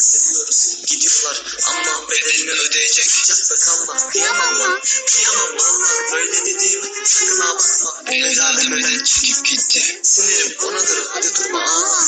seviyoruz. Gidiyorlar ama bedelini ödeyecek sıcak da kanma kıyamam lan. Kıyamam valla böyle dediğim sakın ağlatma el alemeden çekip gitti. Sinirim onadır hadi durma ağla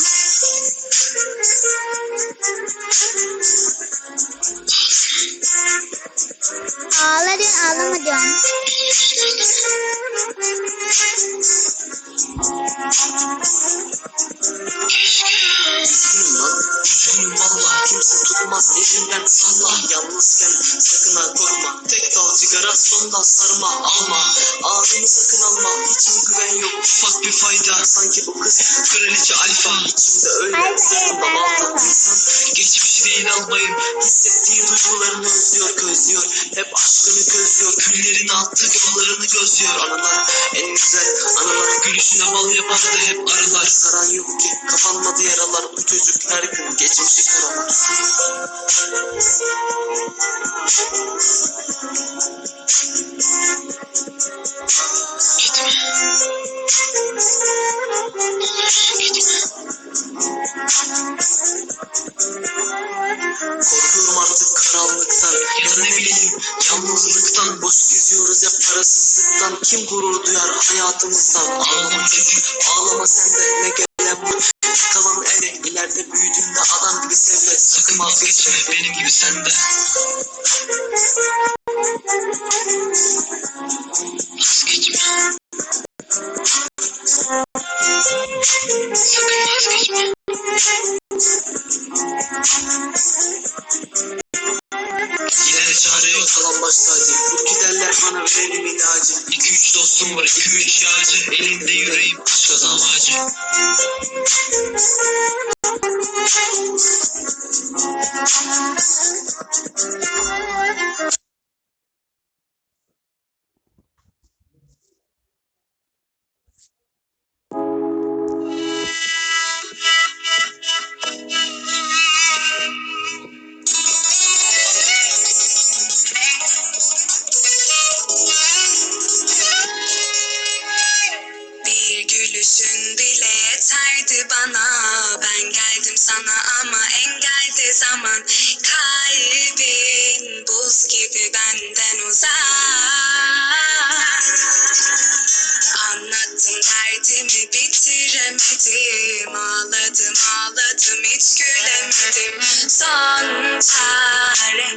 Kimse tutmaz. Elinden salla Yalnızken sakın ha korkma Tek dal sigara sonda sarma. Alma. Ağzını sakın alma. İçin güven yok. Ufak bir fayda. Sanki bu kız kraliçe alfa. İçimde öyle sırrında balta İnsan geçmişi değil almayın. Hissettiği duygularını özlüyor gözlüyor Hep aşkını gözlüyor Küllerini attı yollarını gözlüyor. Anılar en güzel anılar gülüşüne bal yapardı hep arılar. Saran yok ki. Kapanmadı yaralar. Bu her gün geçmişi karalar Korkuyorum artık karanlıktan. Da ne bileyim yalnızlıktan Boş geziyoruz hep parasızlıktan Kim gurur duyar hayatımızdan? Ağlama çocuk ağlama sen de ne gelen var Kalan elde ileride büyüdüğünde adam gibi sevle Sakın vazgeçme benim gibi sen de. Vazgeçme. Sakın vazgeçme. Yine de çare yok kalan baş tacı Vur giderler bana ilacı İki üç dostum var iki üç yağcı Elimde yüreğim başka davacı Bir gülüşün bile yeterdi bana. Ben geldim sana ama engelde zaman. Kalbin buz gibi benden uzak. Anlattım derdimi bitiremedim. Ağladım ağladım hiç gülemedim. Son çare